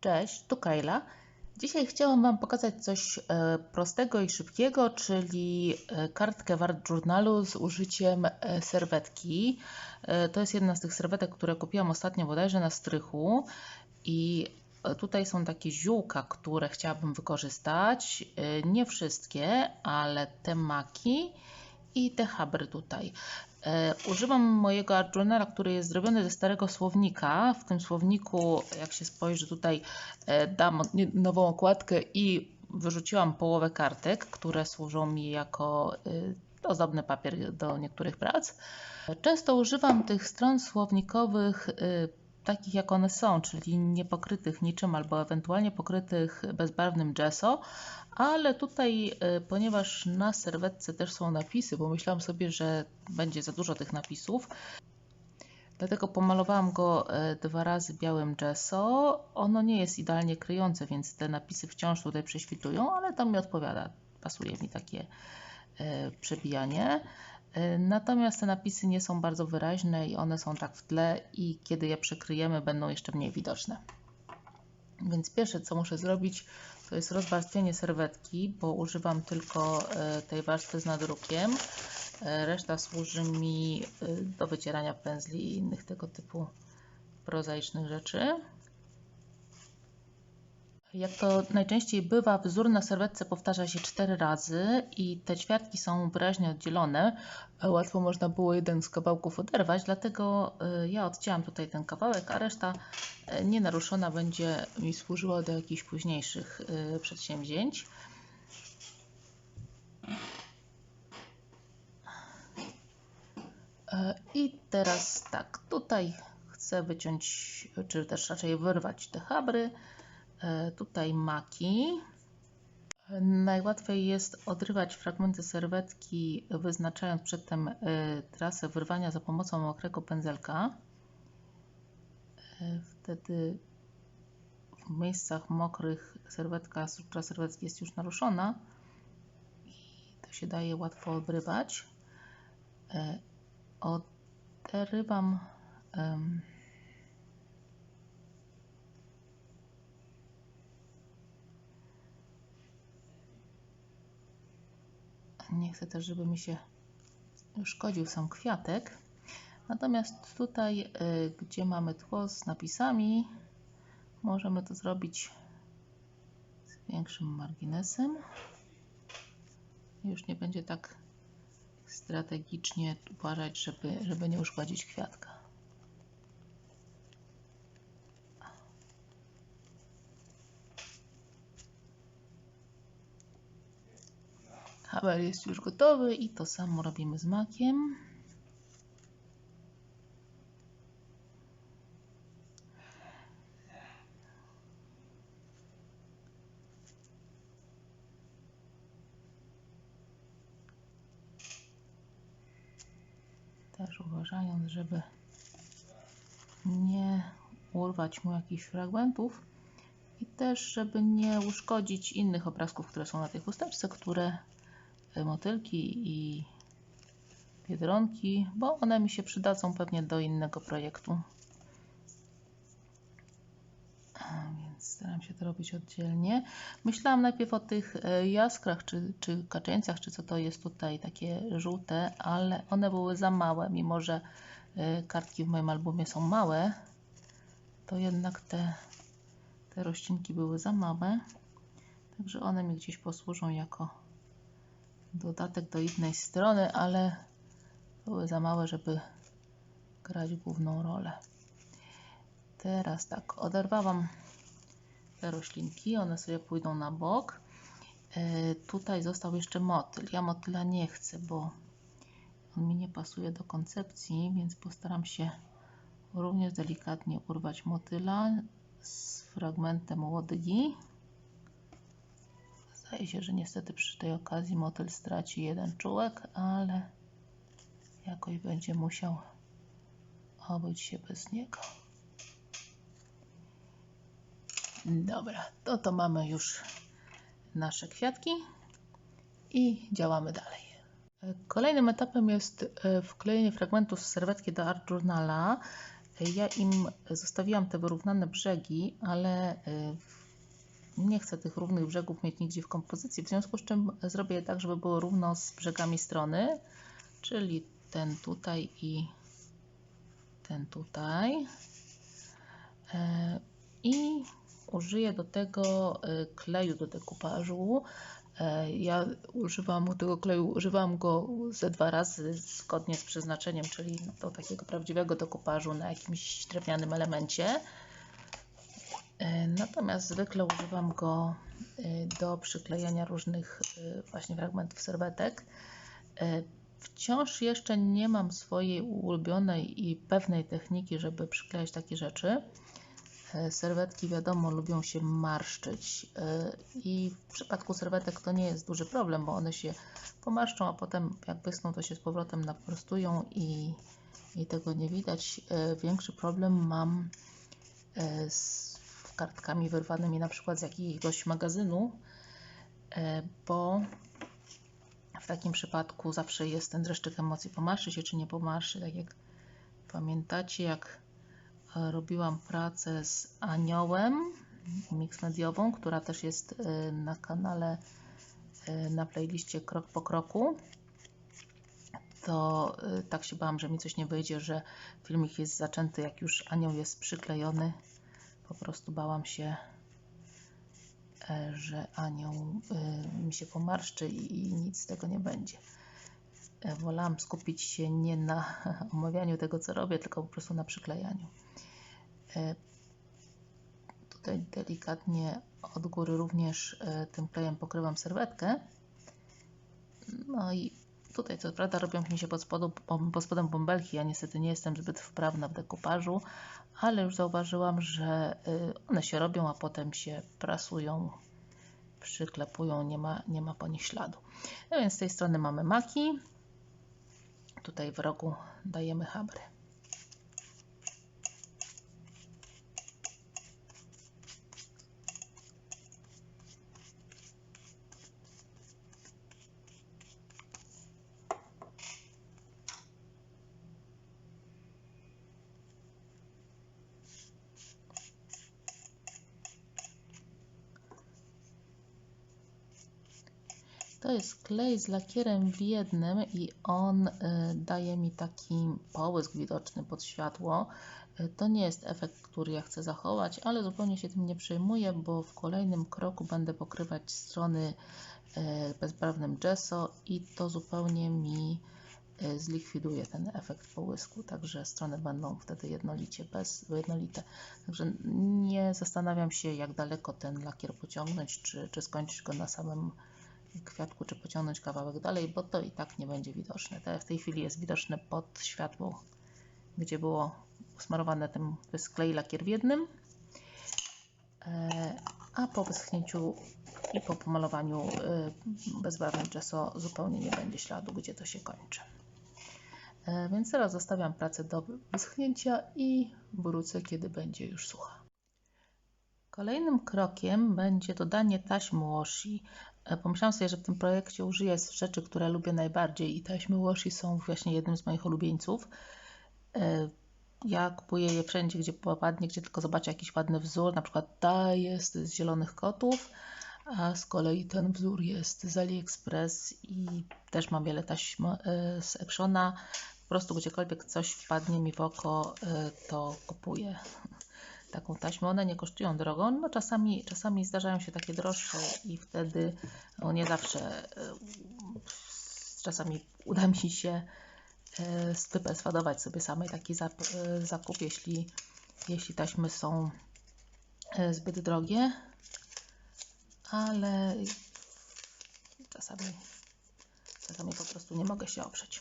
Cześć, tu Kajla. Dzisiaj chciałam Wam pokazać coś e, prostego i szybkiego, czyli e, kartkę w Art Journalu z użyciem e, serwetki. To jest jedna z tych serwetek, które kupiłam ostatnio bodajże na strychu i tutaj są takie ziółka, które chciałabym wykorzystać. Nie wszystkie, ale te maki i te habry tutaj. E, Używam mojego Art który jest zrobiony ze starego słownika. W tym słowniku, jak się spojrzy tutaj, e, dam nową okładkę i wyrzuciłam połowę kartek, które służą mi jako e, ozdobny papier do niektórych prac. Często używam tych stron słownikowych takich jak one są, czyli niepokrytych niczym albo ewentualnie pokrytych bezbarwnym gesso, ale tutaj, e, ponieważ na serwetce też są napisy, bo myślałam sobie, że będzie za dużo tych napisów, dlatego pomalowałam go e, dwa razy białym gesso. Ono nie jest idealnie kryjące, więc te napisy wciąż tutaj prześwitują, ale to mi odpowiada. Pasuje mi takie e, przebijanie. E, Natomiast te napisy nie są bardzo wyraźne i one są tak w tle i kiedy je przykryjemy będą jeszcze mniej widoczne. Więc pierwsze co muszę zrobić to jest rozwarstwienie serwetki, bo używam tylko e, tej warstwy z nadrukiem. E, Reszta służy mi do wycierania pędzli i innych tego typu prozaicznych rzeczy. Jak to najczęściej bywa, wzór na serwetce powtarza się cztery razy i te ćwiartki są wyraźnie oddzielone. Łatwo można było jeden z kawałków oderwać, dlatego e, ja odcięłam tutaj ten kawałek, a reszta e, nienaruszona będzie mi służyła do jakichś późniejszych e, przedsięwzięć. I teraz tak, tutaj chcę wyciąć, czy też raczej wyrwać te habry. E, Tutaj maki. E, Najłatwiej jest odrywać fragmenty serwetki, wyznaczając przedtem e, trasę wyrwania za pomocą mokrego pędzelka. Wtedy w miejscach mokrych serwetka, struktura serwetki jest już naruszona i to się daje łatwo odrywać. Odrywam nie chcę też, żeby mi się szkodził sam kwiatek. Natomiast tutaj, y, gdzie mamy tło z napisami, możemy to zrobić z większym marginesem. Już nie będzie tak strategicznie uważać, żeby, żeby nie uszkodzić kwiatka. Haber jest już gotowy i to samo robimy z makiem. Też uważając, żeby nie urwać mu jakichś fragmentów i też, żeby nie uszkodzić innych obrazków, które są na tej chusteczce, które motylki i biedronki, bo one mi się przydadzą pewnie do innego projektu. Więc staram się to robić oddzielnie. Myślałam najpierw o tych e, jaskrach, czy, czy kaczeńcach, czy co to jest tutaj, takie żółte, ale one były za małe, mimo że e, kartki w moim albumie są małe, to jednak te, te były za małe, także one mi gdzieś posłużą jako dodatek do innej strony, ale były za małe, żeby grać główną rolę. Teraz tak, oderwałam te roślinki, one sobie pójdą na bok. E, tutaj został jeszcze motyl. Ja motyla nie chcę, bo on mi nie pasuje do koncepcji, więc postaram się również delikatnie urwać motyla z fragmentem łodygi. Zdaje się, że niestety przy tej okazji motyl straci jeden czułek, ale jakoś będzie musiał obyć się bez niego. Dobra, to to mamy już nasze kwiatki i działamy dalej. Kolejnym etapem jest e, wklejenie fragmentów z serwetki do Art Journala. Ja im zostawiłam te wyrównane brzegi, ale y, nie chcę tych równych brzegów mieć nigdzie w kompozycji, w związku z czym zrobię je tak, żeby było równo z brzegami strony, czyli ten tutaj i ten tutaj. E, I użyję do tego e, kleju do dekupażu. E, ja używam tego kleju, używam go ze dwa razy zgodnie z przeznaczeniem, czyli do takiego prawdziwego dekupażu na jakimś drewnianym elemencie. Natomiast zwykle używam go do przyklejania różnych właśnie fragmentów serwetek. Wciąż jeszcze nie mam swojej ulubionej i pewnej techniki, żeby przyklejać takie rzeczy. E, serwetki wiadomo lubią się marszczyć e, i w przypadku serwetek to nie jest duży problem, bo one się pomarszczą, a potem jak wysną to się z powrotem naprostują i, i tego nie widać. E, większy problem mam z kartkami wyrwanymi na przykład z jakiegoś magazynu, bo w takim przypadku zawsze jest ten dreszczyk emocji, pomarszy się czy nie pomarszy. Tak jak pamiętacie, jak e, robiłam pracę z Aniołem, mix mediową, która też jest e, na kanale, e, na playliście krok po kroku, to tak się bałam, że mi coś nie wyjdzie, że filmik jest zaczęty, jak już anioł jest przyklejony. Po prostu bałam się, E, że anioł e, mi się pomarszczy i nic z tego nie będzie. E, wolałam skupić się nie na omawianiu tego, co robię, tylko po prostu na przyklejaniu. Tutaj delikatnie od góry również tym klejem pokrywam serwetkę. No i tutaj co prawda robią mi się pod, spodu, pod spodem bąbelki. Ja niestety nie jestem zbyt wprawna w dekupażu, ale już zauważyłam, że y, one się robią, a potem się prasują, przyklepują, nie ma, nie ma po nich śladu. No więc z tej strony mamy maki, tutaj w rogu dajemy habry. To jest klej z lakierem w jednym i on y, daje mi taki połysk widoczny pod światło. Y, to nie jest efekt, który ja chcę zachować, ale zupełnie się tym nie przejmuję, bo w kolejnym kroku będę pokrywać strony y, bezbarwnym gesso i to zupełnie mi zlikwiduje ten efekt połysku, także strony będą wtedy jednolicie, bez, jednolite. Także nie zastanawiam się, jak daleko ten lakier pociągnąć, czy, czy skończyć go na samym kwiatku, czy pociągnąć kawałek dalej, bo to i tak nie będzie widoczne. To w tej chwili jest widoczne pod światło, gdzie było smarowane tym klej lakier w jednym, e, a po wyschnięciu i po pomalowaniu e, bezbarwnym gesso zupełnie nie będzie śladu, gdzie to się kończy. E, więc teraz zostawiam pracę do wyschnięcia i wrócę, kiedy będzie już sucha. Kolejnym krokiem będzie dodanie taśmy washi. E, pomyślałam sobie, że w tym projekcie użyję rzeczy, które lubię najbardziej i taśmy washi są właśnie jednym z moich ulubieńców. E, ja kupuję je wszędzie, gdzie popadnie, gdzie tylko zobaczę jakiś ładny wzór, na przykład ta jest z zielonych kotów, a z kolei ten wzór jest z AliExpress i też mam wiele taśm e, z Actiona. Po prostu gdziekolwiek coś wpadnie mi w oko, to kupuję taką taśmę. One nie kosztują drogo, no czasami, czasami zdarzają się takie droższe i wtedy no nie zawsze, e, czasami uda mi się e, sobie samej taki e, zakup, jeśli, jeśli taśmy są zbyt drogie, ale czasami, czasami po prostu nie mogę się oprzeć.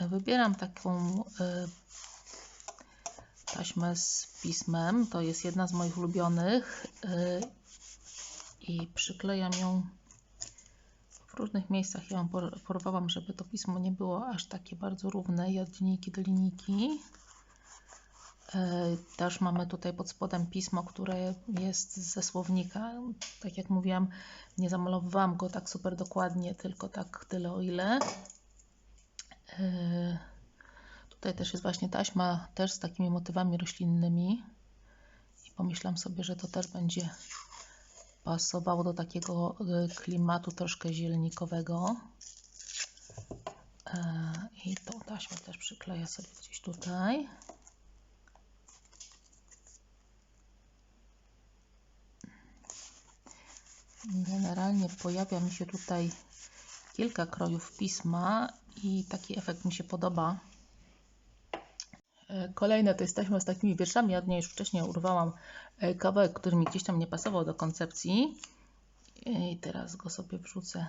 Wybieram taką e, taśmę z pismem. To jest jedna z moich ulubionych e, i przyklejam ją w różnych miejscach. Ja ją porwałam, żeby to pismo nie było aż takie bardzo równe i od linijki do linijki. E, też mamy tutaj pod spodem pismo, które jest ze słownika. Tak jak mówiłam, nie zamalowałam go tak super dokładnie, tylko tak tyle o ile. Yy, Tutaj też jest właśnie taśma, też z takimi motywami roślinnymi. I pomyślałam sobie, że to też będzie pasowało do takiego y, klimatu troszkę zielnikowego. E, I tą taśmę też przykleję sobie gdzieś tutaj. Generalnie pojawia mi się tutaj kilka krojów pisma i taki efekt mi się podoba. E, Kolejne to jest taśma z takimi wierszami. Ja od niej już wcześniej urwałam e, kawałek, który mi gdzieś tam nie pasował do koncepcji. I teraz go sobie wrzucę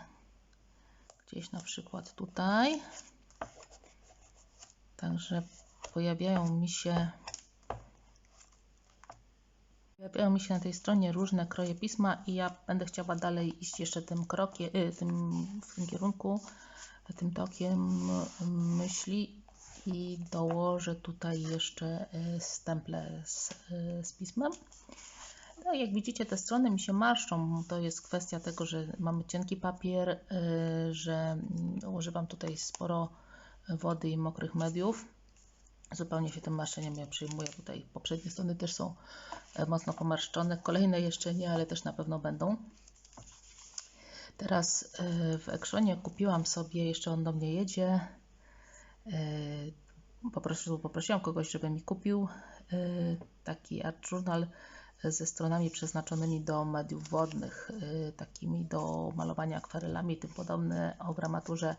gdzieś na przykład tutaj. Także pojawiają mi się pojawiają mi się na tej stronie różne kroje pisma i ja będę chciała dalej iść jeszcze tym krokiem, tym, w tym kierunku, tym tokiem myśli i dołożę tutaj jeszcze y, stemple z, y, z pismem. Tak jak widzicie, te strony mi się marszczą. To jest kwestia tego, że mamy cienki papier, y, że mm, używam tutaj sporo wody i mokrych mediów. Zupełnie się tym marszczeniem nie przyjmuję. Tutaj poprzednie strony też są e, mocno pomarszczone. Kolejne jeszcze nie, ale też na pewno będą. Teraz y, w Ekrzonie kupiłam sobie, jeszcze on do mnie jedzie. y, Poprosił, poprosiłam kogoś, żeby mi kupił y, taki art journal ze stronami przeznaczonymi do mediów wodnych, takimi do malowania akwarelami i tym podobne o gramaturze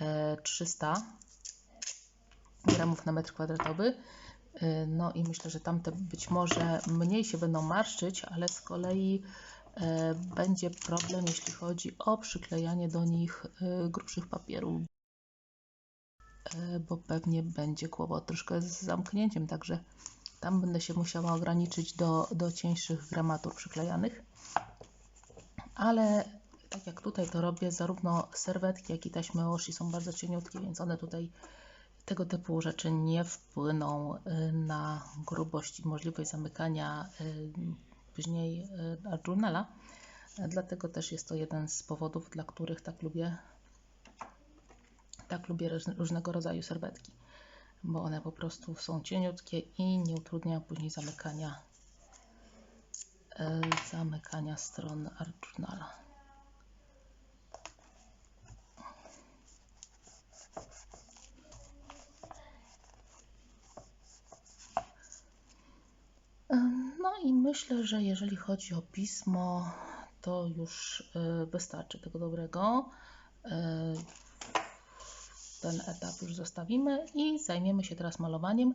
y, 300 gramów na metr kwadratowy. No i myślę, że tamte być może mniej się będą marszczyć, ale z kolei będzie problem, jeśli chodzi o przyklejanie do nich e, grubszych papierów, e, bo pewnie będzie kłopot troszkę z zamknięciem, także tam będę się musiała ograniczyć do, do cieńszych gramatur przyklejanych. Ale tak jak tutaj to robię, zarówno serwetki, jak i taśmy Oshi są bardzo cieniutkie, więc one tutaj tego typu rzeczy nie wpłyną na grubość i możliwość zamykania później art journala. Dlatego też jest to jeden z powodów, dla których tak lubię, tak lubię róż- różnego rodzaju serwetki, bo one po prostu są cieniutkie i nie utrudniają później zamykania, y, zamykania stron art. No i myślę, że jeżeli chodzi o pismo, to już y, wystarczy tego dobrego. Y, Ten etap już zostawimy i zajmiemy się teraz malowaniem.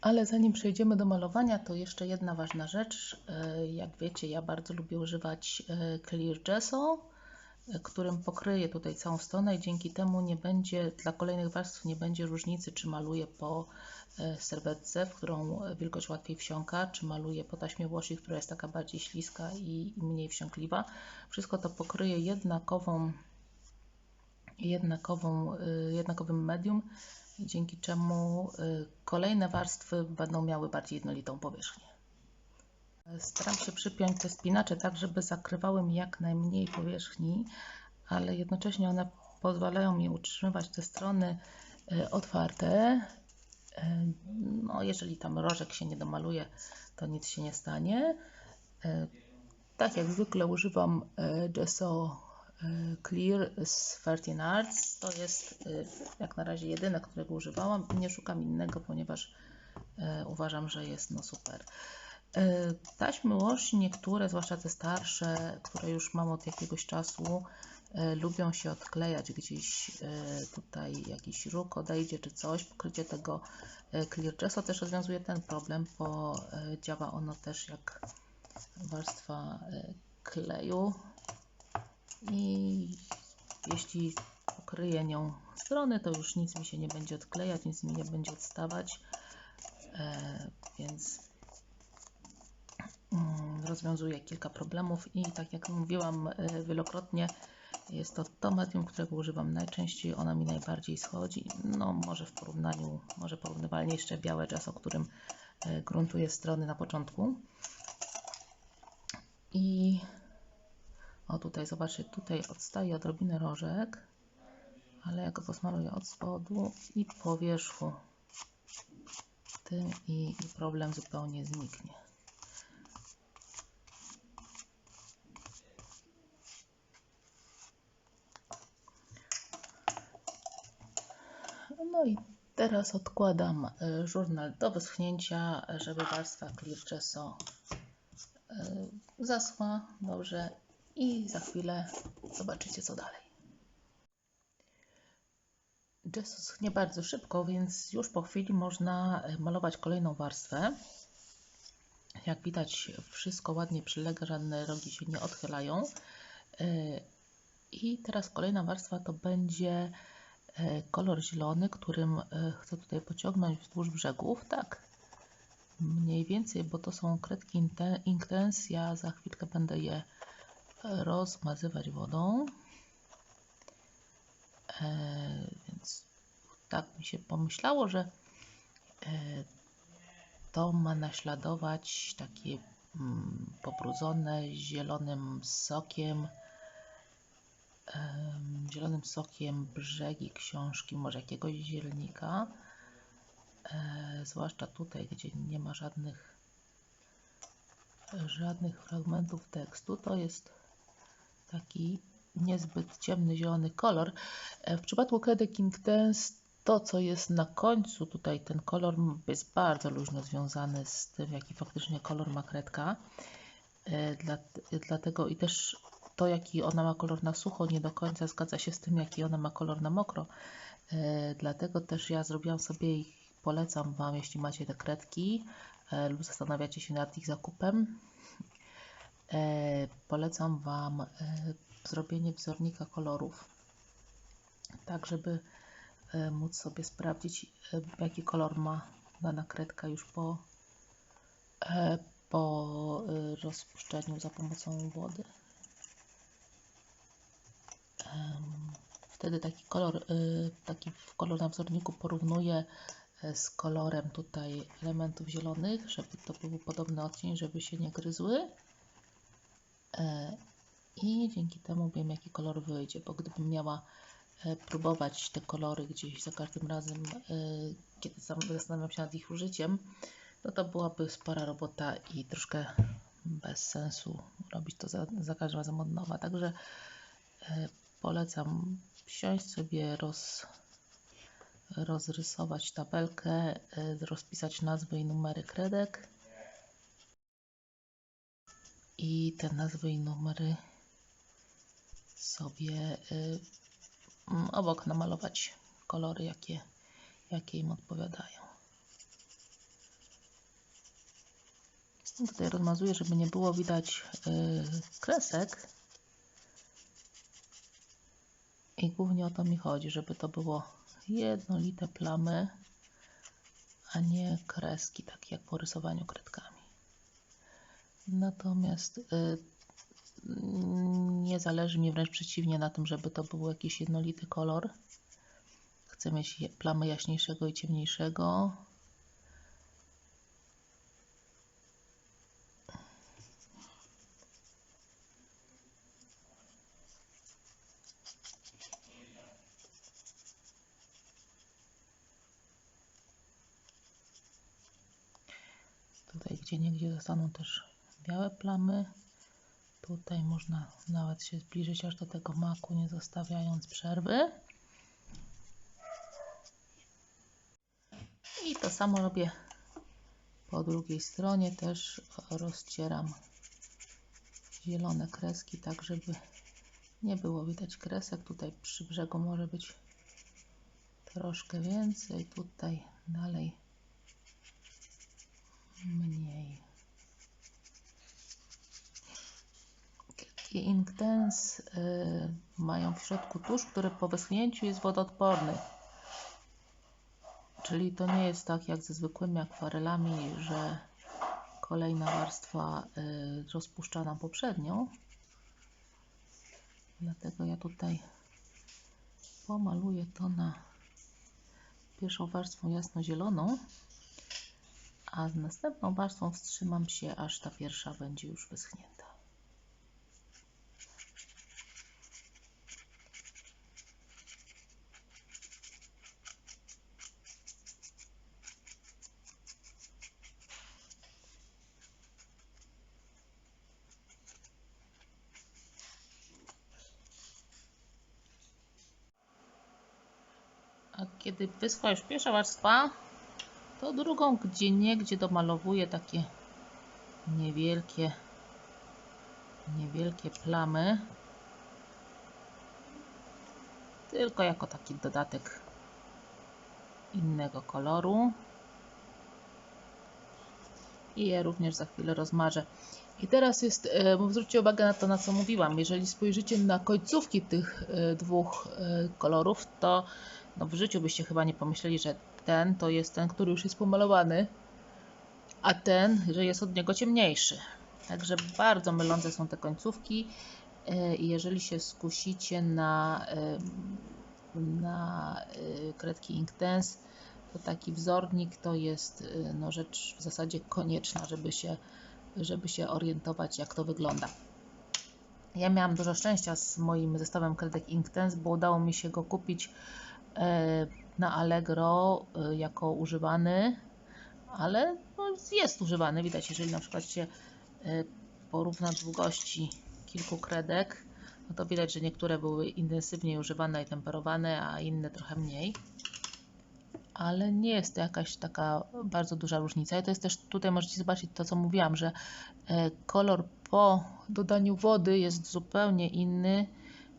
Ale zanim przejdziemy do malowania, to jeszcze jedna ważna rzecz. Y, Jak wiecie, ja bardzo lubię używać Clear Gesso, którym pokryję tutaj całą stronę i dzięki temu nie będzie, dla kolejnych warstw nie będzie różnicy, czy maluję po y, serwetce, w którą wilgoć łatwiej wsiąka, czy maluję po taśmie washi, która jest taka bardziej śliska i mniej wsiąkliwa. Wszystko to pokryję jednakową, jednakową, y, jednakowym medium, dzięki czemu y, kolejne warstwy będą miały bardziej jednolitą powierzchnię. Staram się przypiąć te spinacze tak, żeby zakrywały mi jak najmniej powierzchni, ale jednocześnie one pozwalają mi utrzymywać te strony y, otwarte. Y, No, jeżeli tam rożek się nie domaluje, to nic się nie stanie. Y, Tak jak zwykle używam Gesso Clear z 13 Arts. To jest jak na razie jedyne, którego używałam nie szukam innego, ponieważ uważam, że jest no super. Y, Taśmy washi niektóre, zwłaszcza te starsze, które już mam od jakiegoś czasu, y, lubią się odklejać gdzieś y, tutaj jakiś róg odejdzie czy coś. Pokrycie tego Clear Gesso też rozwiązuje ten problem, bo działa ono też jak warstwa kleju i jeśli pokryję nią strony, to już nic mi się nie będzie odklejać, nic mi nie będzie odstawać, więc rozwiązuje kilka problemów i tak jak mówiłam e, wielokrotnie, jest to to medium, którego używam najczęściej, ono mi najbardziej schodzi, no może w porównaniu, może porównywalnie jeszcze białe jazz, o którym e, gruntuję strony na początku. I o tutaj zobaczcie, tutaj odstaje odrobinę rożek. ale ja go posmaruję od spodu i po wierzchu tym i, i problem zupełnie zniknie. No i teraz odkładam e, żurnal do wyschnięcia, żeby warstwa Gesso e, zaschła dobrze i za chwilę zobaczycie co dalej. Gesso schnie bardzo szybko, więc już po chwili można e, malować kolejną warstwę. Jak widać wszystko ładnie przylega, żadne rogi się nie odchylają. I teraz kolejna warstwa to będzie kolor zielony, którym chcę tutaj pociągnąć wzdłuż brzegów. Tak, mniej więcej, bo to są kredki Intense. Ja za chwilkę będę je rozmazywać wodą. Więc tak mi się pomyślało, że to ma naśladować takie pobrudzone zielonym sokiem zielonym sokiem brzegi książki, może jakiegoś zielnika, e, zwłaszcza tutaj, gdzie nie ma żadnych żadnych fragmentów tekstu, to jest taki niezbyt ciemny zielony kolor. E, w przypadku Credit King to, co jest na końcu, tutaj ten kolor jest bardzo luźno związany z tym, jaki faktycznie kolor ma kredka. E, dlatego i też to, jaki ona ma kolor na sucho, nie do końca zgadza się z tym, jaki ona ma kolor na mokro. E, dlatego też ja zrobiłam sobie ich, polecam Wam, jeśli macie te kredki e, lub zastanawiacie się nad ich zakupem. E, polecam Wam zrobienie wzornika kolorów, tak żeby móc sobie sprawdzić, jaki kolor ma dana kredka już po, po rozpuszczeniu za pomocą wody. Wtedy taki kolor, y, taki kolor na wzorniku porównuje e, z kolorem tutaj elementów zielonych, żeby to był podobny odcień, żeby się nie gryzły. E, I dzięki temu wiem, jaki kolor wyjdzie, bo gdybym miała e, próbować te kolory gdzieś za każdym razem, kiedy zastanawiam się nad ich użyciem, no to byłaby spora robota i troszkę bez sensu robić to za, za każdym razem od nowa. Także polecam wsiąść sobie, roz, rozrysować tabelkę, e, rozpisać nazwy i numery kredek i te nazwy i numery sobie e, obok namalować kolory, jakie, jakie im odpowiadają. Tutaj rozmazuję, żeby nie było widać e, kresek. I głównie o to mi chodzi, żeby to było jednolite plamy, a nie kreski, takie jak po rysowaniu kredkami. Natomiast y, nie zależy mi wręcz przeciwnie na tym, żeby to był jakiś jednolity kolor. Chcę mieć plamy jaśniejszego i ciemniejszego. Tutaj gdzie niegdzie zostaną też białe plamy. Tutaj można nawet się zbliżyć aż do tego maku, nie zostawiając przerwy. I to samo robię po drugiej stronie. Też rozcieram zielone kreski, tak żeby nie było widać kresek. Tutaj przy brzegu może być troszkę więcej. Tutaj dalej mniej. Kredki Inktense y, mają w środku tusz, który po wyschnięciu jest wodoodporny. Czyli to nie jest tak jak ze zwykłymi akwarelami, że kolejna warstwa y, rozpuszcza nam poprzednią. Dlatego ja tutaj pomaluję to na pierwszą warstwą jasno-zieloną a z następną warstwą wstrzymam się, aż ta pierwsza będzie już wyschnięta. A kiedy wyschła już pierwsza warstwa, to drugą gdzie niegdzie domalowuję takie niewielkie niewielkie plamy tylko jako taki dodatek innego koloru i je również za chwilę rozmarzę. I teraz jest, e, zwróćcie uwagę na to, na co mówiłam. Jeżeli spojrzycie na końcówki tych e, dwóch e, kolorów, to no w życiu byście chyba nie pomyśleli, że ten to jest ten, który już jest pomalowany, a ten, że jest od niego ciemniejszy. Także bardzo mylące są te końcówki i jeżeli się skusicie na, na kredki Inktense, to taki wzornik to jest no, rzecz w zasadzie konieczna, żeby się żeby się orientować, jak to wygląda. Ja miałam dużo szczęścia z moim zestawem Kredek Inktense, bo udało mi się go kupić e, na Allegro e, jako używany, ale no, jest używany. Widać, jeżeli na przykład się e, porówna długości kilku kredek, no to widać, że niektóre były intensywniej używane i temperowane, a inne trochę mniej ale nie jest to jakaś taka bardzo duża różnica. I to jest też, tutaj możecie zobaczyć to, co mówiłam, że e, kolor po dodaniu wody jest zupełnie inny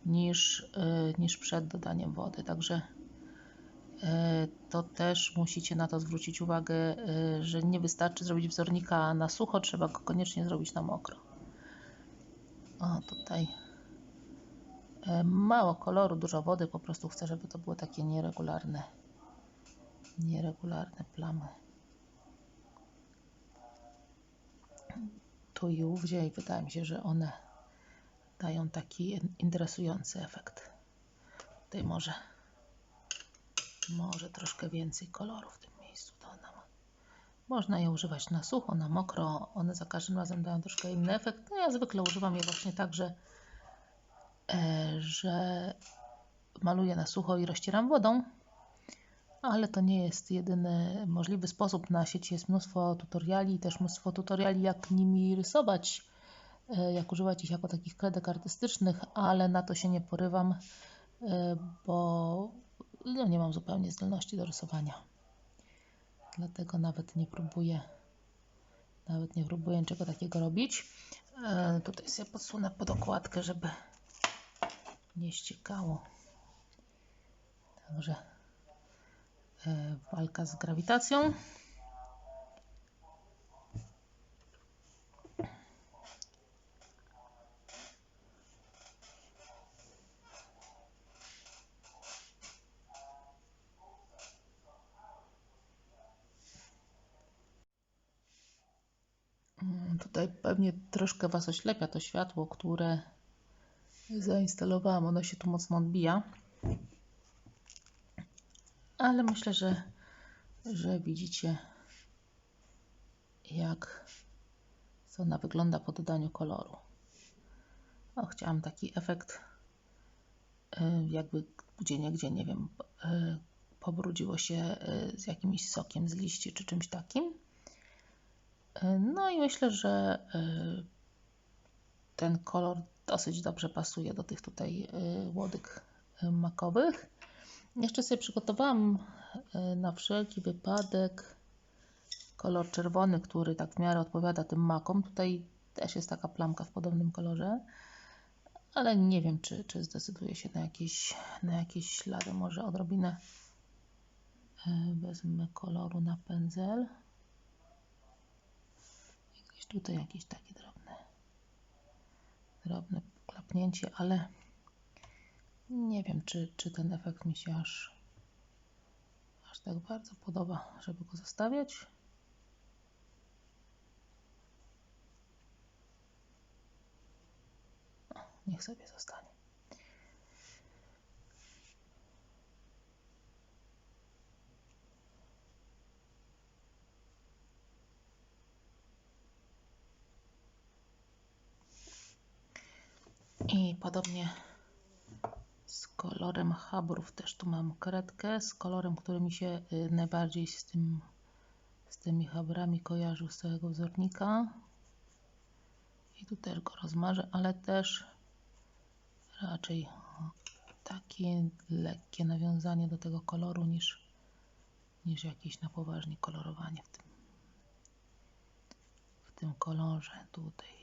niż, niż przed dodaniem wody. Także to też musicie na to zwrócić uwagę, że nie wystarczy zrobić wzornika na sucho, trzeba go koniecznie zrobić na mokro. O, tutaj mało koloru, dużo wody, po prostu chcę, żeby to było takie nieregularne nieregularne plamy. Tu i ówdzie i wydaje mi się, że one dają taki interesujący efekt. Tutaj może, może troszkę więcej koloru w tym miejscu dodam. Można je używać na sucho, na mokro. One za każdym razem dają troszkę inny efekt. No ja zwykle używam je właśnie tak, że, e, że maluję na sucho i rozcieram wodą ale to nie jest jedyny możliwy sposób. Na sieci jest mnóstwo tutoriali, też mnóstwo tutoriali, jak nimi rysować, e, jak używać ich jako takich kredek artystycznych, ale na to się nie porywam, e, bo no, nie mam zupełnie zdolności do rysowania. Dlatego nawet nie próbuję, nawet nie próbuję niczego takiego robić. E, tutaj sobie podsunę pod okładkę, żeby nie ściekało. Także E, walka z grawitacją. Mm, tutaj pewnie troszkę Was oślepia to światło, które zainstalowałam. Ono się tu mocno odbija ale myślę, że, że widzicie, jak ona wygląda po dodaniu koloru. O, chciałam taki efekt, y, jakby gdzie niegdzie, nie wiem, y, pobrudziło się y, z jakimś sokiem z liści czy czymś takim. No i myślę, że ten kolor dosyć dobrze pasuje do tych tutaj łodyg makowych. Jeszcze sobie przygotowałam e, na wszelki wypadek kolor czerwony, który tak w miarę odpowiada tym makom. Tutaj też jest taka plamka w podobnym kolorze, ale nie wiem, czy, czy zdecyduje się na jakieś, na jakieś ślady. Może odrobinę e, wezmę koloru na pędzel. Tutaj jakieś takie drobne, drobne klapnięcie, ale nie wiem, czy, czy ten efekt mi się aż, aż tak bardzo podoba, żeby go zostawiać. niech sobie zostanie. I podobnie z kolorem habrów też tu mam kredkę z kolorem, który mi się y, najbardziej z, tym, z tymi habrami kojarzył z całego wzornika i tu też go rozmarzę, ale też raczej takie lekkie nawiązanie do tego koloru niż, niż jakieś na poważnie kolorowanie w tym, w tym kolorze. Tutaj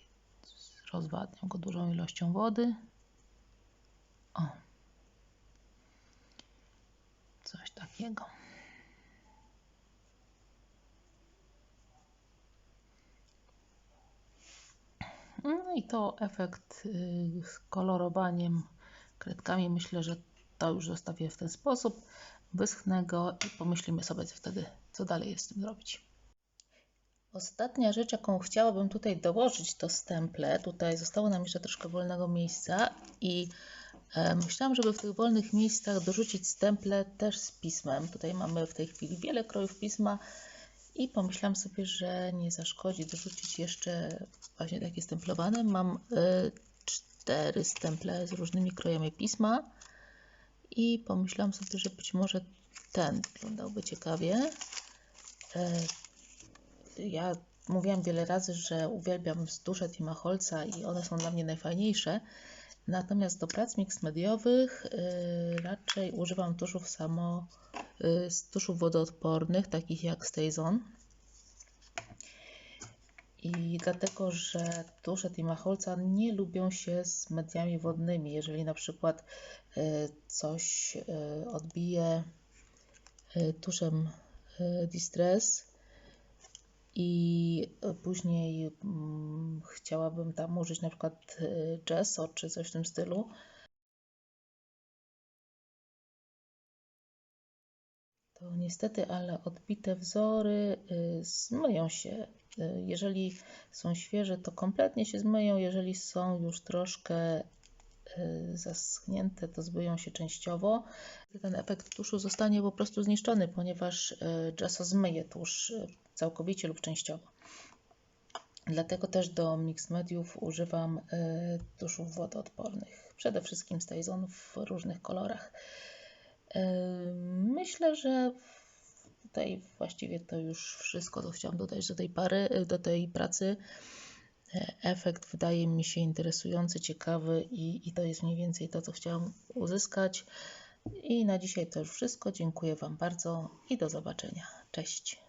rozwadniam go dużą ilością wody. O. Coś takiego. No i to efekt y, z kolorowaniem kredkami. Myślę, że to już zostawię w ten sposób. Wyschnę go i pomyślimy sobie wtedy, co dalej jest z tym zrobić. Ostatnia rzecz, jaką chciałabym tutaj dołożyć, to stemple. Tutaj zostało nam jeszcze troszkę wolnego miejsca i e, myślałam, żeby w tych wolnych miejscach dorzucić stemple też z pismem. Tutaj mamy w tej chwili wiele krojów pisma i pomyślałam sobie, że nie zaszkodzi dorzucić jeszcze właśnie takie stemplowane. Mam e, cztery stemple z różnymi krojami pisma i pomyślałam sobie, że być może ten wyglądałby ciekawie. Ja mówiłam wiele razy, że uwielbiam stusze Tima Holca i one są dla mnie najfajniejsze. Natomiast do prac mix mediowych y, raczej używam tuszów samo, y, wodoodpornych, takich jak Stazon. I dlatego, że tusze Tima Holca nie lubią się z mediami wodnymi. Jeżeli na przykład y, coś odbije tuszem Distress, i później mm, chciałabym tam użyć na przykład Gesso czy coś w tym stylu. To niestety, ale odbite wzory y, zmyją się. Y, jeżeli są świeże, to kompletnie się zmyją. Jeżeli są już troszkę zaschnięte, to zmyją się częściowo. Ten efekt tuszu zostanie po prostu zniszczony, ponieważ Gesso zmyje tusz całkowicie lub częściowo. Dlatego też do mix mediów używam tuszów wodoodpornych. Przede wszystkim Stazon w różnych kolorach. E, myślę, że tutaj właściwie to już wszystko, co chciałam dodać do tej pary, do tej pracy. Efekt wydaje mi się interesujący, ciekawy i, i to jest mniej więcej to, co chciałam uzyskać. I na dzisiaj to już wszystko. Dziękuję Wam bardzo i do zobaczenia. Cześć.